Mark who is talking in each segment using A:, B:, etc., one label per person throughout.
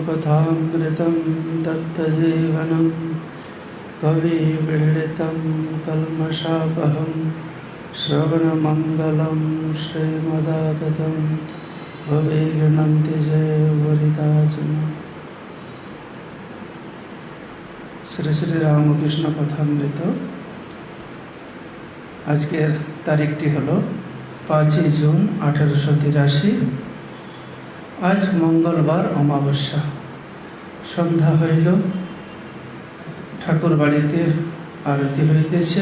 A: कथामृतं दत्तजीवनं कविपीडितं कल्मषापहं श्रवणमङ्गलं श्रीमदाततं भवे गृणन्ति जय वरिदाचन শ্রী শ্রী রামকৃষ্ণ কথামৃত আজকের তারিখটি হলো পাঁচই জুন আঠারোশো তিরাশি আজ মঙ্গলবার অমাবস্যা। সন্ধ্যা হইল। ঠাকুর বাড়িতে আরতি হইতেছে।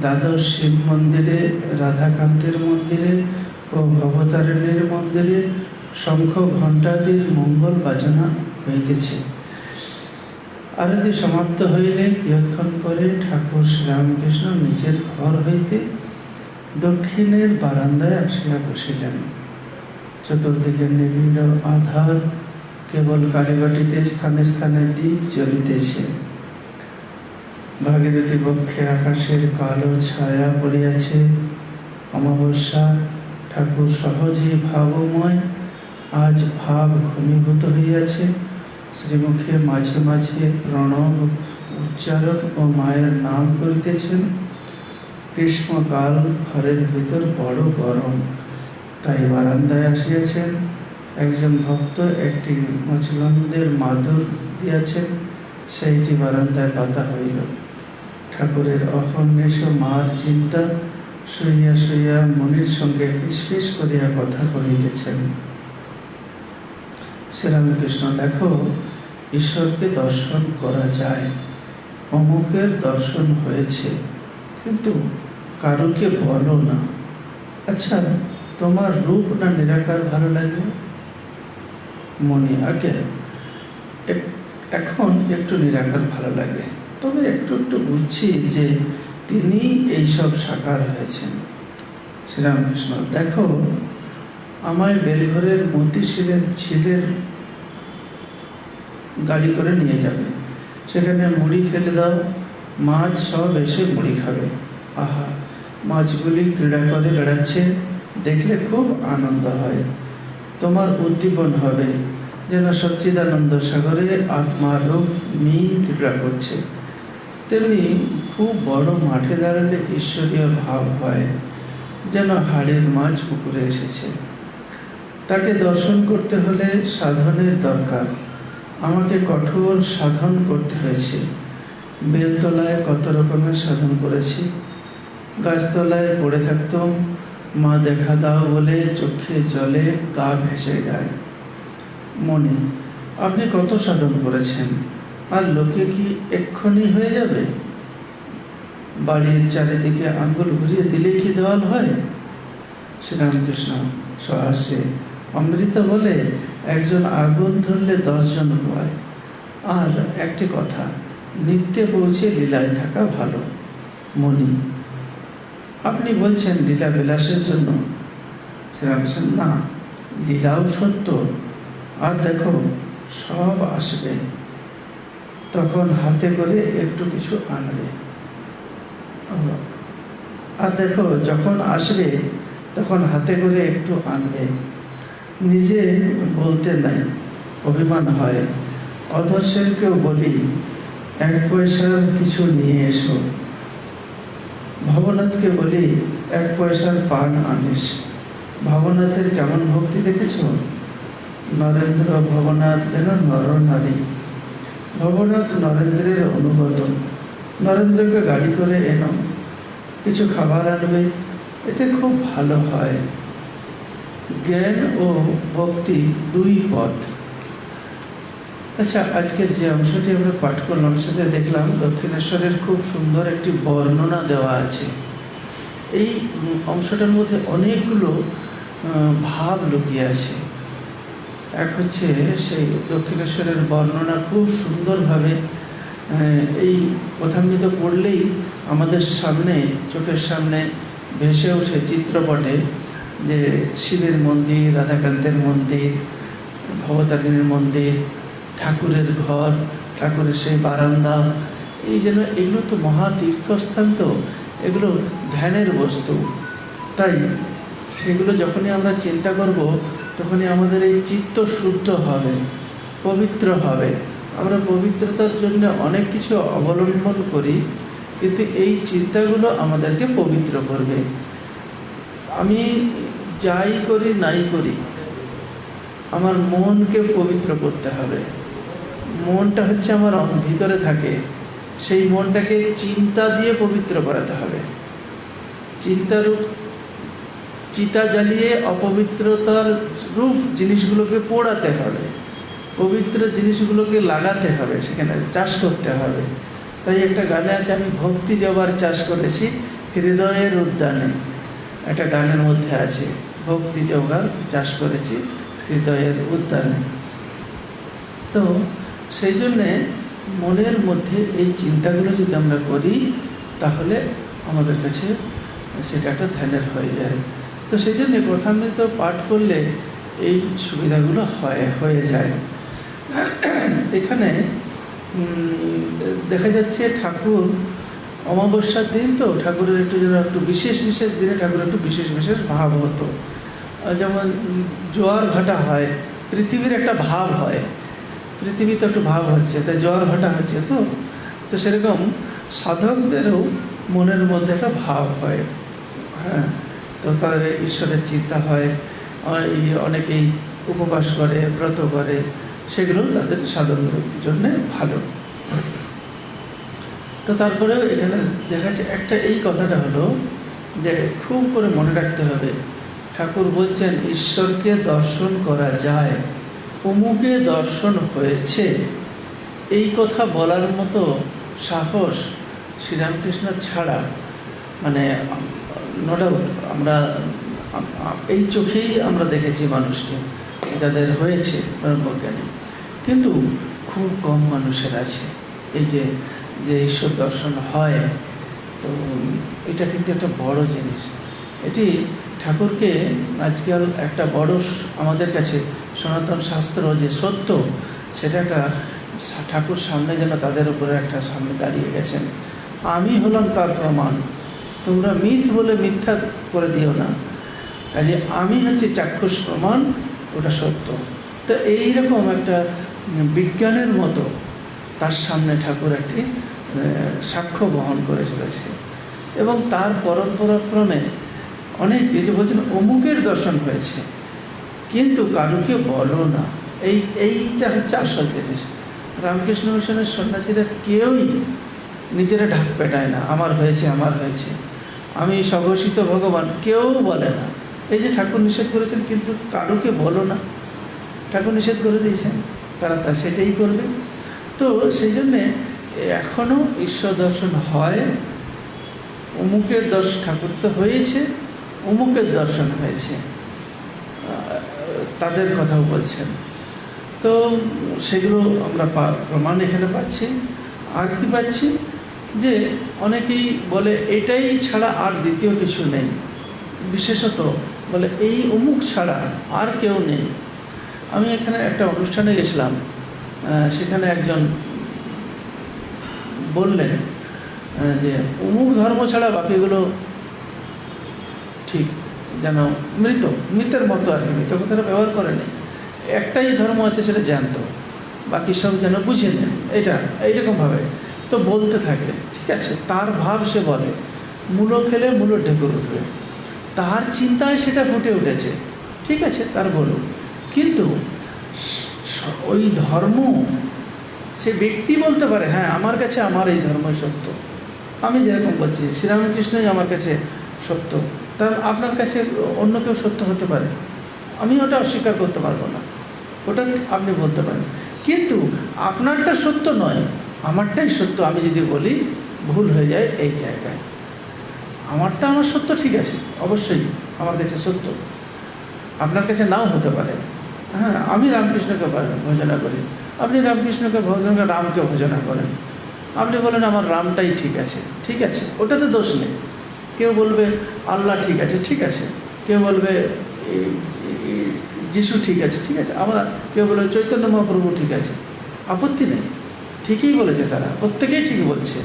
A: দ্বাদশ শিব মন্দিরে, রাধাকান্তের মন্দিরে, ও ভবতারিণীর মন্দিরে শঙ্খ ঘণ্টাদির মঙ্গল বাজনা হইতেছে। আরতি সমাপ্ত হইলে কিয়ৎক্ষণ পরে ঠাকুর শ্রীরামকৃষ্ণ নিজের ঘর হইতে দক্ষিণের বারান্দায় আসিয়া বসিলেন। চতুর্দিকে নিবিড় আধার কেবল কালীবাটিতে স্থানে স্থানে দ্বীপ জ্বলিতেছে। ভাগীরথী বক্ষে আকাশের কালো ছায়া পড়িয়াছে। অমাবস্যা, ঠাকুর সহজেই ভাবময়, আজ ভাব ঘনীভূত হইয়াছে। শ্রীমুখে মাঝে মাঝে প্রণব উচ্চারণ ও মায়ের নাম করিতেছেন। গ্রীষ্মকাল ঘরের ভিতর বড় গরম। তাই বারান্দায় আসিয়াছেন। একজন ভক্ত একটি মচলন্দের মাদুর দিয়াছেন। সেইটি বারান্দায় পাতা হইল। ঠাকুরের অহর্নিশ মার চিন্তা শুইয়া শুইয়া মনির সঙ্গে ফিসফিস করিয়া কথা কহিতেছেন। শ্রীরামকৃষ্ণ, দেখো, ঈশ্বরকে দর্শন করা যায়। অমুকের দর্শন হয়েছে, কিন্তু কারুকে বলো না। আচ্ছা তোমার রূপ না নিরাকার ভালো লাগে? মনে আগে এখন একটু নিরাকার ভালো লাগে। তবে একটু একটু বুঝছি যে তিনি এইসব সাকার হয়েছেন। শ্রীরামকৃষ্ণ, দেখো, আমায় বেলঘরের মতিশিলের ছিলের গাড়ি করে নিয়ে যাবে। সেখানে মুড়ি ফেলে দাও, মাছ সব এসে মুড়ি খাবে। আহা, মাছগুলি ক্রীড়া করে বেড়াচ্ছে। দেখলে খুব আনন্দ হয়। তোমার উদ্দীপন হবে যেন সচ্চিদানন্দ সাগরে আত্মার রূপ মিন ক্রীড়া করছে। তেমনি খুব বড় মাঠে দাঁড়ালে ঈশ্বরীয় ভাব হয় যেন হাড়ের মাছ পুকুরে এসেছে। তাকে দর্শন করতে হলে সাধনের দরকার। আমাকে কঠোর সাধন করতে হয়েছে। বেলতলায় কত রকমের সাধন করেছি। গাছতলায় পড়ে থাকতাম মা দেখা দাও বলে চোখে জলে গা ভেসে যায়। মনে আপনি কত সাধন করেছেন? আর লোকে কি এক্ষুনি হয়ে যাবে? বাড়ির চারিদিকে আঙ্গুল ঘুরিয়ে দিলে কি দেওয়াল হয়? শ্রীরামকৃষ্ণ সহাসে অমৃত বলে একজন আগুন ধরলে দশজন হয়। আর একটি কথা, নিত্যে পৌঁছে লীলায় থাকা ভালো। মনি আপনি বলছেন লীলা বিলাসের জন্য। শ্রীরামকৃষ্ণ না, লীলাও সত্য। আর দেখো, সব আসবে। তখন হাতে করে একটু কিছু আনবে। আর দেখো, যখন আসবে, তখন হাতে করে একটু আনবে। নিজে বলতে নাই, অভিমান হয়। অধর্ষেরকেও বলি, এক পয়সার কিছু নিয়ে এসো। ভবনাথকে বলি, এক পয়সার পান আনিস। ভবনাথের কেমন ভক্তি দেখেছ? নরেন্দ্র ভবনাথ যেন নর নারী ভবনাথ নরেন্দ্রের অনুগত। নরেন্দ্রকে গাড়ি করে এনো। কিছু খাবার আনবে, এতে খুব ভালো হয়। জ্ঞান ও ভক্তি দুই পথ। আচ্ছা আজকের যে অংশটি আমরা পাঠ করলাম সেটা দেখলাম দক্ষিণেশ্বরের খুব সুন্দর একটি বর্ণনা দেওয়া আছে। এই অংশটার মধ্যে অনেকগুলো ভাব লুকিয়ে আছে। এক হচ্ছে সেই দক্ষিণেশ্বরের বর্ণনা খুব সুন্দরভাবে এই কথামৃত পড়লেই আমাদের সামনে, চোখের সামনে ভেসে ওঠে চিত্রপটে যে শিবের মন্দির, রাধাকান্তের মন্দির, ভবতারিণীর মন্দির ঠাকুরের ঘর, ঠাকুরের সেই বারান্দা। এই যেন এগুলো তো মহা তীর্থস্থান তো, এগুলো ধ্যানের বস্তু। তাই সেগুলো যখনই আমরা চিন্তা করব, তখনই আমাদের এই চিত্ত শুদ্ধ হবে, পবিত্র হবে। আমরা পবিত্রতার জন্য অনেক কিছু অবলম্বন করি, কিন্তু এই চিন্তাগুলো আমাদেরকে পবিত্র করবে। আমি যাই করি, নাই করি, আমার মনকে পবিত্র করতে হবে। মনটা হচ্ছে আমার ভিতরে থাকে। সেই মনটাকে চিন্তা দিয়ে পবিত্র করাতে হবে। চিন্তারূপ চিতা জ্বালিয়ে অপবিত্রতার রূপ জিনিসগুলোকে পোড়াতে হবে। পবিত্র জিনিসগুলোকে লাগাতে হবে, সেখানে চাষ করতে হবে। তাই একটা গানে আছে, আমি ভক্তি জবার চাষ করেছি হৃদয়ের উদ্যানে একটা গানের মধ্যে আছে, ভক্তি জবার চাষ করেছি, হৃদয়ের উদ্যানে। তো সেই জন্যে মনের মধ্যে এই চিন্তাগুলো যদি আমরা করি, তাহলে আমাদের কাছে সেটা একটা ধ্যানের হয়ে যায়। তো সেই জন্য কথামৃত পাঠ করলে এই সুবিধাগুলো হয়, হয়ে যায়। এখানে দেখা যাচ্ছে ঠাকুর অমাবস্যার দিন তো, ঠাকুরের একটু যেন একটু বিশেষ বিশেষ দিনে ঠাকুরের একটু বিশেষ বিশেষ ভাব হতো। যেমন জোয়ার ভাটা হয়, পৃথিবীর একটা ভাব হয়। পৃথিবী তো একটু ভাব হচ্ছে, তাই জোয়ার ভাটা হচ্ছে তো তো সেরকম সাধকদেরও মনের মধ্যে একটা ভাব হয়। হ্যাঁ তো তাদের ঈশ্বরের চিন্তা হয় অনেকেই উপবাস করে, ব্রত করে, সেগুলো তাদের সাধনের জন্য ভালো। তো তারপরেও এখানে দেখা যাচ্ছে একটা এই কথাটা হলো যে খুব করে মনে রাখতে হবে, ঠাকুর বলছেন, ঈশ্বরকে দর্শন করা যায়। অমুকে দর্শন হয়েছে। এই কথা বলার মতো সাহস শ্রীরামকৃষ্ণ ছাড়া মানে নো ডাউট আমরা আম- আম- এই চোখেই আমরা দেখেছি মানুষকে, যাদের হয়েছে ব্রহ্মজ্ঞানী। কিন্তু খুব কম মানুষের আছে। এই যে যে ঈশ্বর দর্শন হয়, তো এটা কিন্তু একটা বড় জিনিস। এটি ঠাকুরকে আজকাল একটা বড় আমাদের কাছে সনাতন শাস্ত্র যে সত্য, সেটা একটা ঠাকুর সামনে যেন তাদের উপরে একটা সামনে দাঁড়িয়ে গেছেন। আমি হলাম তার প্রমাণ। তোমরা মিথ বলে মিথ্যা করে দিও না। কাজে আমি হচ্ছে চাক্ষুষ প্রমাণ, ওটা সত্য। তো এইরকম একটা বিজ্ঞানের মতো তার সামনে ঠাকুর একটি সাক্ষ্য বহন করে চলেছে। এবং তার পরম্পরাক্রমে অনেক যে বলছেন, অমুকের দর্শন হয়েছে। কিন্তু কারুকে বলো না। এই, এইটা হচ্ছে আসল জিনিস। রামকৃষ্ণ মিশনের সন্ন্যাসীরা কেউই নিজেরা ঢাক পেটায় না। আমার হয়েছে আমার হয়েছে। আমি স্বঘোষিত ভগবান, কেউ বলে না। এই যে ঠাকুর নিষেধ করেছেন, কিন্তু কারুকে বলো না। ঠাকুর নিষেধ করে দিয়েছেন। তারা তা সেটাই করবে। তো সেই জন্যে এখনও ঈশ্বর দর্শন হয়। অমুকের দর্শ, ঠাকুর তো হয়েছে। অমুকের দর্শন হয়েছে। তাদের কথাও বলছেন। তো সেগুলো আমরা প্রমাণ এখানে পাচ্ছি। আর কি পাচ্ছি? যে অনেকেই বলে, এটাই ছাড়া আর দ্বিতীয় কিছু নেই। বিশেষত বলে, এই অমুক ছাড়া আর কেউ নেই। আমি এখানে একটা অনুষ্ঠানে গেছিলাম সেখানে একজন বললেন যে অমুক ধর্ম ছাড়া বাকিগুলো ঠিক, যেন মৃত, মৃতের মতো আর কি, মৃত কথাটা ব্যবহার করেনি একটাই ধর্ম আছে, সেটা জ্যান্ত। বাকি সব যেন বুঝে নেন, এটা, এইরকমভাবে। তো বলতে থাকে, ঠিক আছে, তার ভাব সে বলে, মূলো খেলে মূলো ঢেকুর উঠবে। তার চিন্তায় সেটা ফুটে উঠেছে, ঠিক আছে, তার বলুক কিন্তু ওই ধর্ম, সে ব্যক্তি বলতে পারে হ্যাঁ আমার কাছে আমার এই ধর্মই সত্য। আমি যেরকম বলছি, শ্রীরামকৃষ্ণই আমার কাছে সত্য। তার আপনার কাছে অন্য কেউ সত্য হতে পারে। আমি ওটা অস্বীকার করতে পারব না। ওটা আপনি বলতে পারেন। কিন্তু আপনারটা সত্য নয়, আমারটাই সত্য। আমি যদি বলি, ভুল হয়ে যায় এই জায়গায়। আমারটা আমার সত্য ঠিক আছে, অবশ্যই আমার কাছে সত্য। আপনার কাছে নাও হতে পারে। হ্যাঁ আমি রামকৃষ্ণকে ভজনা করি। আপনি রামকৃষ্ণকে ভজনা রামকে ভজনা করেন। আপনি বলেন, আমার রামটাই ঠিক আছে। ঠিক আছে, ওটাতে দোষ নেই। কেউ বলবে, আল্লাহ ঠিক আছে ঠিক আছে। কেউ বলবে যিশু ঠিক আছে ঠিক আছে। আবার কেউ বলবে, চৈতন্য মহাপ্রভু ঠিক আছে। আপত্তি নেই। ঠিকই বলেছে তারা, প্রত্যেকেই ঠিক বলছে।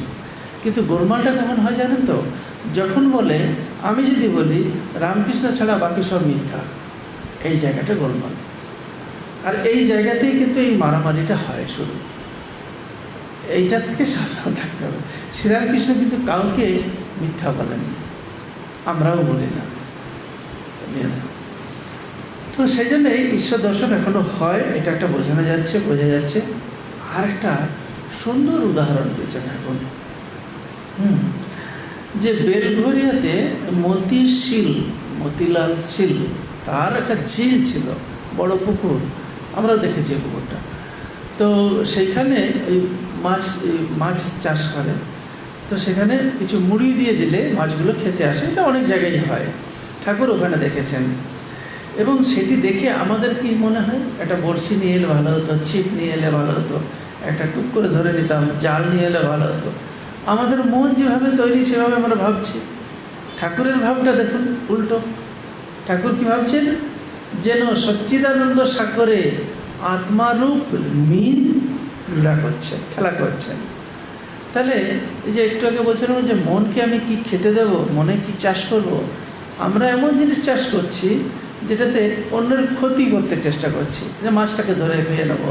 A: কিন্তু গোলমালটা কখন হয় জানেন তো? যখন বলে, আমি যদি বলি, রামকৃষ্ণ ছাড়া বাকি সব মিথ্যা। এই জায়গাটা গোলমাল। আর এই জায়গাতেই কিন্তু এই মারামারিটা হয় শুরু এইটা থেকে সাবধান থাকতে হবে। শ্রীরামকৃষ্ণ কিন্তু কাউকে মিথ্যা বলেননি। আমরাও বলি না। তো সেই জন্য ঈশ্বর দর্শন এখনও হয়, এটা একটা বোঝানো যাচ্ছে, বোঝা যাচ্ছে। আর একটা সুন্দর উদাহরণ দিয়েছে ঠাকুর হুম, যে বেলঘরিয়াতে মতির শিল, মতিলাল শিল, তার একটা ঝিল ছিল, বড় পুকুর। আমরা দেখেছি পুকুরটা। তো সেইখানে ওই মাছ মাছ চাষ করে। তো সেখানে কিছু মুড়ি দিয়ে দিলে মাছগুলো খেতে আসে। এটা অনেক জায়গায় হয়। ঠাকুর ওখানে দেখেছেন। এবং সেটি দেখে আমাদের কি মনে হয়? একটা বড়শি নিয়ে এলে ভালো হতো, ছিপ নিয়ে এলে ভালো হতো, একটা টুক করে ধরে নিতাম, জাল নিয়ে এলে ভালো হতো। আমাদের মন যেভাবে তৈরি সেভাবে আমরা ভাবছি। ঠাকুরের ভাবটা দেখুন, উল্টো। ঠাকুর কি ভাবছেন? যেন সচ্চিদানন্দ সাগরে আত্মারূপ মিন ক্রীড়া করছেন, খেলা করছেন। তাহলে এই যে একটু আগে বলছিলাম যে মনকে আমি কি খেতে দেব, মনে কি চাষ করব। আমরা এমন জিনিস চাষ করছি যেটাতে অন্যের ক্ষতি করতে চেষ্টা করছি, যে মাছটাকে ধরে খেয়ে নেব,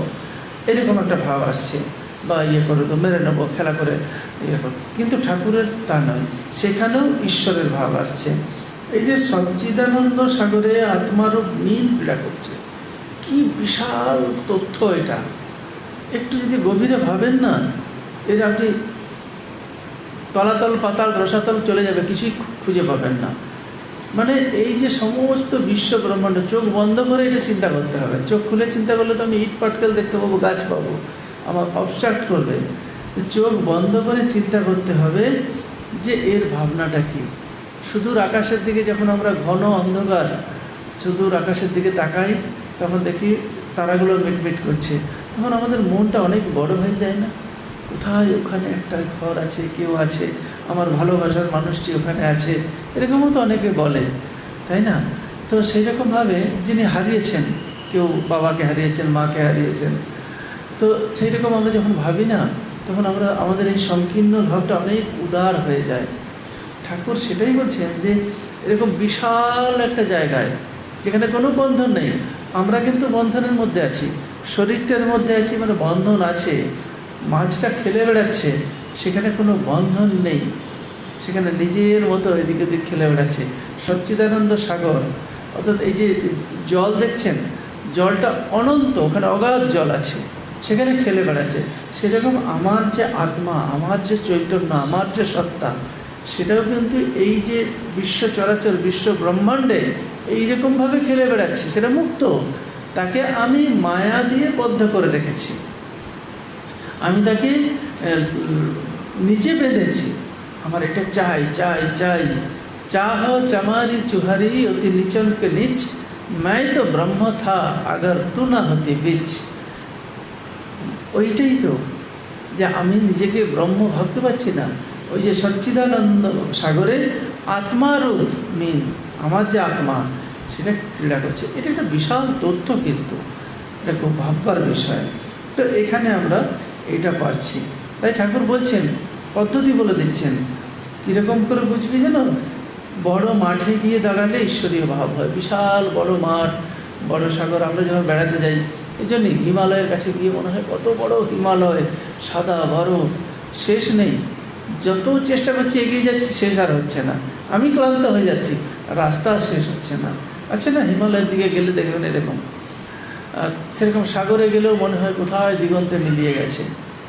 A: এরকম একটা ভাব আসছে, বা ইয়ে করে তো মেরে নেব, খেলা করে ইয়ে করো কিন্তু ঠাকুরের তা নয়, সেখানেও ঈশ্বরের ভাব আসছে এই যে সচ্চিদানন্দ সাগরে আত্মারূপ মিন পীড়া করছে, কি বিশাল তথ্য এটা একটু যদি গভীরে ভাবেন না, এর আপনি তলাতল, পাতাল, রসাতল চলে যাবে, কিছুই খুঁজে পাবেন না। মানে এই যে সমস্ত বিশ্ব ব্রহ্মাণ্ড চোখ বন্ধ করে এটা চিন্তা করতে হবে। চোখ খুলে চিন্তা করলে তো আমি ইট, পাটকেল দেখতে পাবো, গাছ পাবো। আমার অবস্ট্রাক্ট করবে। চোখ বন্ধ করে চিন্তা করতে হবে যে এর ভাবনাটা কী? সুদূর আকাশের দিকে যখন আমরা ঘন অন্ধকার, সুদূর আকাশের দিকে তাকাই, তখন দেখি তারাগুলো মিটমিট করছে। তখন আমাদের মনটা অনেক বড় হয়ে যায় না? কোথায় ওখানে একটা ঘর আছে, কেউ আছে? আমার ভালোবাসার মানুষটি ওখানে আছে? এরকমও তো অনেকে বলে, তাই না? তো সেই রকমভাবে যিনি হারিয়েছেন, কেউ বাবাকে হারিয়েছেন, মাকে হারিয়েছেন, তো সেই রকম আমরা যখন ভাবি না, তখন আমরা, আমাদের এই সংকীর্ণ ভাবটা অনেক উদার হয়ে যায়। ঠাকুর সেটাই বলছেন যে, এরকম বিশাল একটা জায়গায়, যেখানে কোনো বন্ধন নেই, আমরা কিন্তু বন্ধনের মধ্যে আছি, শরীরটার মধ্যে আছি মানে বন্ধন আছে মাছটা খেলে বেড়াচ্ছে, সেখানে কোনো বন্ধন নেই। সেখানে নিজের মতো এদিক ওদিক খেলে বেড়াচ্ছে। সচ্চিদানন্দ সাগর, অর্থাৎ এই যে জল দেখছেন, জলটা অনন্ত, ওখানে অগাধ জল আছে, সেখানে খেলে বেড়াচ্ছে। সেরকম আমার যে আত্মা, আমার যে চৈতন্য, আমার যে সত্তা, সেটাও কিন্তু এই যে বিশ্ব চরাচর, বিশ্ব ব্রহ্মাণ্ডে এইরকমভাবে খেলে বেড়াচ্ছে, সেটা মুক্ত। তাকে আমি মায়া দিয়ে বদ্ধ করে রেখেছি। আমি তাকে নিচে বেঁধেছি। আমার এটা চাই চাই চাই। চাহ চামারি চুহারি অতি নিচনকে নিচ मैं তো ব্রহ্ম থা, আগর তু না হতি বীচ। ওইটাই তো, যে আমি নিজেকে ব্রহ্ম ভাবতে পারছি না। ওই যে সচ্চিদানন্দ সাগরে আত্মারূপ মিন আমার যে আত্মা, সেটা ক্রীড়া করছে। এটা একটা বিশাল তথ্য কিন্তু, এটা খুব ভাববার বিষয়। তো এখানে আমরা এটা পারছি। তাই ঠাকুর বলছেন, পদ্ধতি বলে দিচ্ছেন। কীরকম করে বুঝবি যেন? বড় মাঠে গিয়ে দাঁড়ালে ঈশ্বরীয় ভাব হয়। বিশাল বড় মাঠ, বড় সাগর, আমরা যখন বেড়াতে যাই। এই জন্যই হিমালয়ের কাছে গিয়ে মনে হয় কত বড় হিমালয়, সাদা বরফ, শেষ নেই। যত চেষ্টা করছি এগিয়ে যাচ্ছি, শেষ আর হচ্ছে না। আমি ক্লান্ত হয়ে যাচ্ছি, রাস্তা শেষ হচ্ছে না। আচ্ছা না, হিমালয়ের দিকে গেলে দেখবেন এরকম। সেরকম সাগরে গেলেও মনে হয় কোথায় দিগন্তে মিলিয়ে গেছে।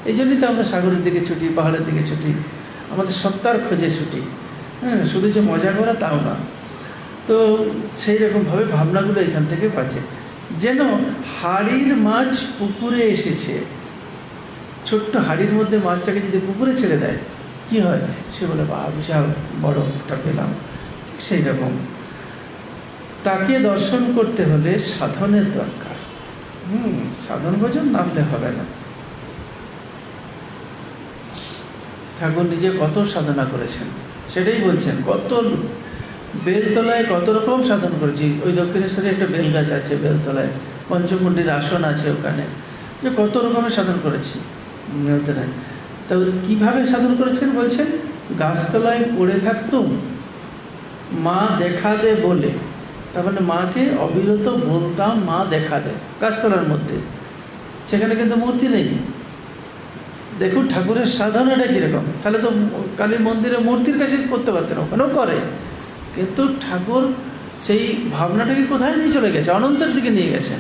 A: এই জন্যই তো আমরা সাগরের দিকে ছুটি, পাহাড়ের দিকে ছুটি, আমাদের সত্তার খোঁজে ছুটি। হ্যাঁ শুধু যে মজা করা তাও না। তো সেই রকমভাবে ভাবনাগুলো এখান থেকে বাঁচে। যেন হাড়ির মাছ পুকুরে এসেছে। ছোট্ট হাড়ির মধ্যে মাছটাকে যদি পুকুরে ছেড়ে দেয়, কি হয়? সে বলে বা বিশাল বড় একটা পেলাম। ঠিক সেই রকম। তাকে দর্শন করতে হলে সাধনের দরকার। হুম, সাধন ভোজন নামলে হবে না। ঠাকুর নিজে কত সাধনা করেছেন, সেটাই বলছেন, কত বেলতলায় কত রকম সাধন করেছি। ওই দক্ষিণেশ্বরে একটা বেল গাছ আছে বেলতলায় পঞ্চমুণ্ডির আসন আছে ওখানে, যে কত রকমের সাধন করেছি। তো কীভাবে সাধন করেছেন বলছেন? গাছতলায় পড়ে থাকতুম, মা দেখা দে বলে। তার মানে মাকে অবিরত বলতাম মা দেখা দেয় গাছতলার মধ্যে। সেখানে কিন্তু মূর্তি নেই। দেখুন ঠাকুরের সাধনাটা কীরকম। তাহলে তো কালী মন্দিরে মূর্তির কাছে করতে পারতেন, ওখানেও করে। কিন্তু ঠাকুর সেই ভাবনাটাকে কোথায় নিয়ে চলে গেছে? অনন্তের দিকে নিয়ে গেছেন।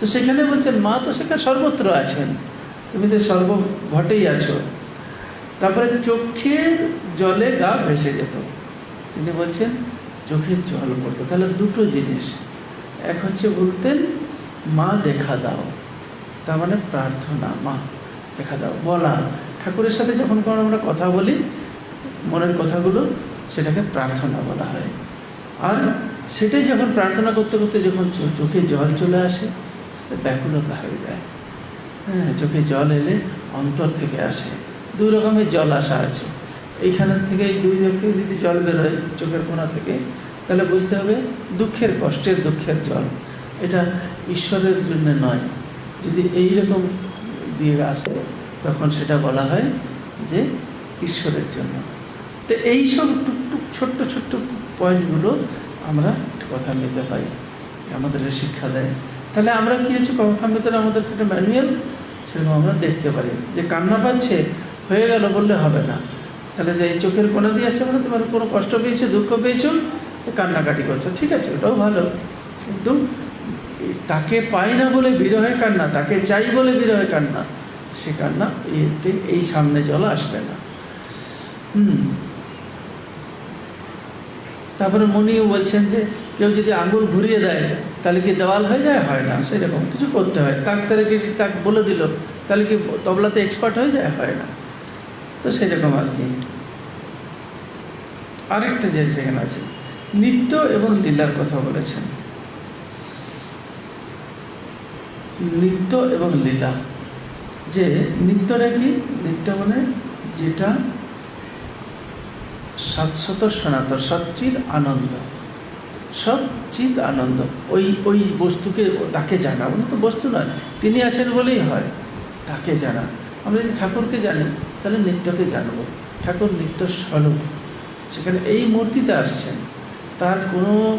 A: তো সেখানে বলছেন, মা তো সেখানে সর্বত্র আছেন। তুমি তো সর্বঘটেই আছো। তারপরে চোখের জলে গা ভেসে যেত। তিনি বলছেন চোখের জল পড়তো। তাহলে দুটো জিনিস। এক হচ্ছে বলতেন, মা, দেখা দাও। তার মানে প্রার্থনা, মা, দেখা দাও। বলা। ঠাকুরের সাথে যখন কোনো আমরা কথা বলি, মনের কথাগুলো সেটাকে প্রার্থনা বলা হয়। আর সেটাই যখন প্রার্থনা করতে করতে যখন চোখে জল চলে আসে, সেটা ব্যাকুলতা হয়ে যায়। হ্যাঁ চোখে জল এলে অন্তর থেকে আসে। দুই রকমের জল আসা আছে। এইখান থেকে এই দুই দিক থেকে যদি জল বেরোয় চোখের কোনা থেকে, তাহলে বুঝতে হবে দুঃখের কষ্টের দুঃখের জল। এটা ঈশ্বরের জন্য নয়। যদি এই রকম দিয়ে আসে, তখন সেটা বলা হয় যে ঈশ্বরের জন্য। তো এই সব টুকটুক ছোট্ট ছোট্ট পয়েন্টগুলো আমরা কথা নিতে পাই আমাদের শিক্ষা দেয়। তাহলে আমরা কি হচ্ছে কথা ভিতরে আমাদের একটা ম্যানুয়াল সেরকম আমরা দেখতে পারি। যে কান্না পাচ্ছে, হয়ে গেল বললে হবে না। তাহলে যে এই চোখের কোনা দিয়ে আসছে মানে তোমার কোনো কষ্ট পেয়েছ, দুঃখ পেয়েছ, কান্নাকাটি করছ, ঠিক আছে, ওটাও ভালো। কিন্তু তাকে পাই না বলে বিরহে কান্না, তাকে চাই বলে বিরহে কান্না, সে কান্না এতে এই সামনে জল আসবে না। হুম। তারপরে মনিও বলছেন যে, কেউ যদি আঙুল ঘুরিয়ে দেয়, তাহলে কি দেওয়াল হয়ে যায়? হয় না, সেরকম কিছু করতে হয়। তাক তারা কি তাক বলে দিল, তাহলে কি তবলাতে এক্সপার্ট হয়ে যায়? হয় না। তো সেরকম আর কি। আরেকটা যে সেখানে আছে, নৃত্য এবং লীলার কথা বলেছেন। নৃত্য এবং লীলা, যে নৃত্যটা কি? নৃত্য মানে যেটা শাশ্বত সনাতন সচ্চিত আনন্দ সচ্চিত আনন্দ। ওই ওই বস্তুকে তাকে জানা মানে তো বস্তু নয়, তিনি আছেন বলেই হয়, তাকে জানা। আমরা যদি ঠাকুরকে জানি তাহলে নিত্যকে জানব। ঠাকুর নিত্য স্বরূপ। সেখানে এই মূর্তিতে আসছেন তার কোনো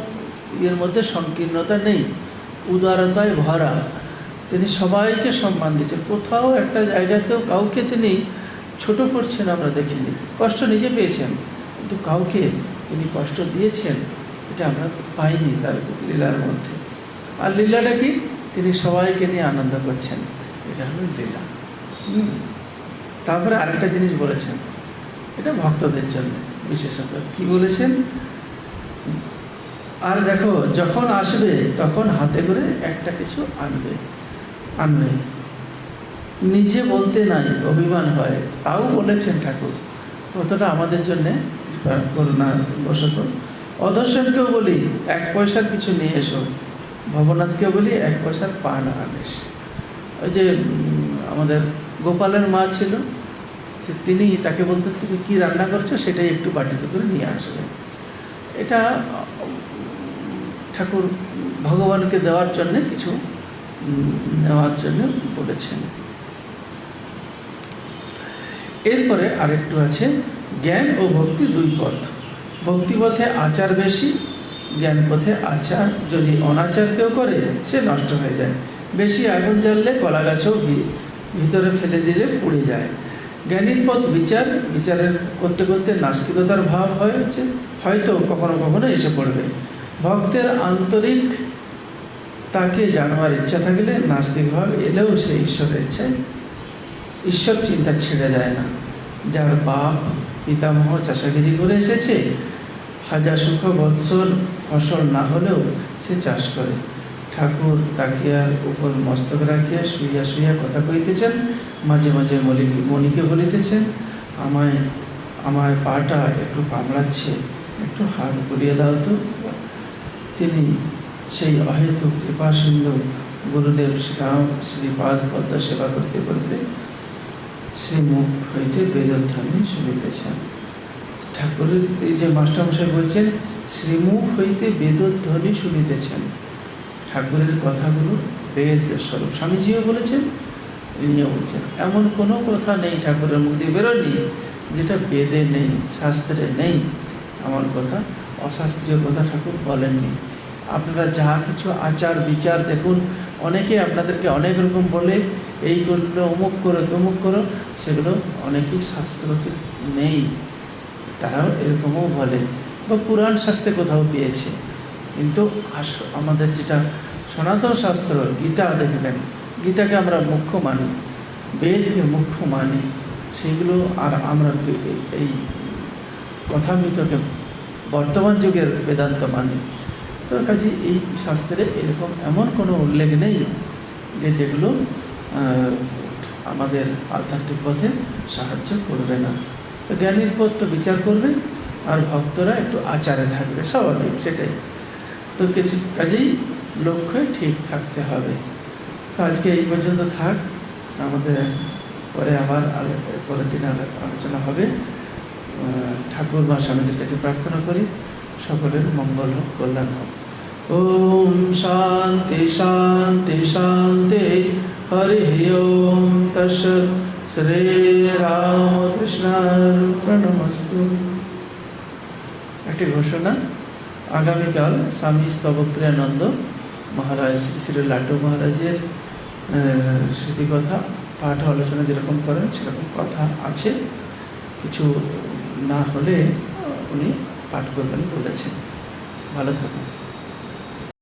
A: ইয়ের মধ্যে সংকীর্ণতা নেই। উদারতায় ভরা। তিনি সবাইকে সম্মান দিচ্ছেন। কোথাও একটা জায়গাতেও কাউকে তিনি ছোট করছেন আমরা দেখিনি। কষ্ট নিজে পেয়েছেন। কিন্তু কাউকে তিনি কষ্ট দিয়েছেন, এটা আমরা পাইনি তার লীলার মধ্যে। আর লীলাটা কি? তিনি সবাইকে নিয়ে আনন্দ করছেন। এটা হলো লীলা। হুম। তারপরে আরেকটা জিনিস বলেছেন, এটা ভক্তদের জন্য বিশেষত। কি বলেছেন? আর দেখো, যখন আসবে, তখন হাতে করে একটা কিছু আনবে। আনবে। নিজে বলতে নাই, অভিমান হয়, তাও বলেছেন ঠাকুর। কতটা আমাদের জন্যে করুণা বশত অদর্শনকেও বলি, এক পয়সার কিছু নিয়ে এসো। ভবনাথকেও বলি, এক পয়সার পান আনিস। ওই যে আমাদের গোপালের মা ছিল যে তিনি তাকে বলতেন, তুমি কি রান্না করছ? সেটাই একটু বাটিতে করে নিয়ে আসবে। এটা ঠাকুর ভগবানকে দেওয়ার জন্যে কিছু নেওয়ার জন্য বলেছেন। এরপরে আরেকটু আছে, জ্ঞান ও ভক্তি দুই পথ। ভক্তিপথে আচার বেশি জ্ঞান পথে আচার। যদি অনাচার কেউ করে, সে নষ্ট হয়ে যায়। বেশি আগুন জ্বাললে কলা গাছও ভিতরে ফেলে দিলে পুড়ে যায়। জ্ঞানীর পথ বিচার, বিচারের করতে করতে নাস্তিকতার ভাব হয়েছে, হয়তো কখনো কখনো এসে পড়বে। ভক্তের আন্তরিক তাকে জানবার ইচ্ছা থাকলে নাস্তিক ভাব এলেও সে ঈশ্বরের ইচ্ছায়, ঈশ্বর চিন্তা ছেড়ে দেয় না। যার বাপ পিতামহ চাষাগিরি করে এসেছে, হাজার সুখ বৎসর ফসল না হলেও সে চাষ করে। ঠাকুর তাকিয়ার উপর মস্তক রাখিয়া শুইয়া শুইয়া কথা কইতেছেন মাঝে মাঝে মণিকে বলিতেছেন, আমায় আমায় পাটা একটু কামড়াচ্ছে, একটু হাত বুলিয়ে দাও তো। তিনি সেই অহেতুক কৃপা সিন্ধু গুরুদেব শ্রীরাম শ্রীপাদ পদ্ম সেবা করতে করতে শ্রীমুখ হইতে বেদধ্বনি শুনিতেছেন। ঠাকুরের এই যে মাস্টারমশাই বলছেন, শ্রীমুখ হইতে বেদধ্বনি শুনিতেছেন। ঠাকুরের কথাগুলো বেদ স্বরূপ। স্বামীজিও বলেছেন, ইনিও বলছেন। এমন কোনো কথা নেই ঠাকুরের মুখ দিয়ে বেরোয়নি যেটা বেদে নেই, শাস্ত্রে নেই। এমন কথা, অশাস্ত্রীয় কথা ঠাকুর বলেননি। আপনারা যা কিছু আচার বিচার দেখুন, অনেকে আপনাদেরকে অনেক রকম বলে, এই করলে, অমুক করো, তমুক করো, সেগুলো অনেকেই শাস্ত্রতে নেই। তারাও এরকমও বলে। বা পুরাণ শাস্ত্রে কোথাও পেয়েছে। কিন্তু আমাদের যেটা সনাতন শাস্ত্র, গীতা দেখবেন, গীতাকে আমরা মুখ্য মানি, বেদকে মুখ্য মানি সেইগুলো আর আমরা এই কথামৃতকে বর্তমান যুগের বেদান্ত মানি। তো কাজে এই শাস্ত্রে এরকম এমন কোনো উল্লেখ নেই যে যেগুলো আমাদের আধ্যাত্মিক পথে সাহায্য করবে না। তো জ্ঞানীর পথ তো বিচার করবে, আর ভক্তরা একটু আচারে থাকবে, স্বাভাবিক, সেটাই। তো কিছু কাজেই লক্ষ্যে ঠিক থাকতে হবে। তো আজকে এই পর্যন্ত থাক। আমাদের পরে আবার পরের দিন আলো- আলোচনা হবে। ঠাকুর মা স্বামীদের কাছে প্রার্থনা করি। সকলের মঙ্গল হোক, কল্যাণ হোক। ওম শান্তি শান্তি শান্তি। হরি ওম তস শ্রী রামকৃষ্ণ প্রণমস্তু একটি ঘোষণা। আগামীকাল স্বামী স্তবপ্রিয়ানন্দ মহারাজ, শ্রী শ্রী লাটু মহারাজের স্মৃতি স্মৃতিকথা, পাঠ আলোচনা যেরকম করেন, সেরকম কথা আছে। কিছু না হলে উনি পাঠ করবেন বলেছেন। ভালো থাকুন।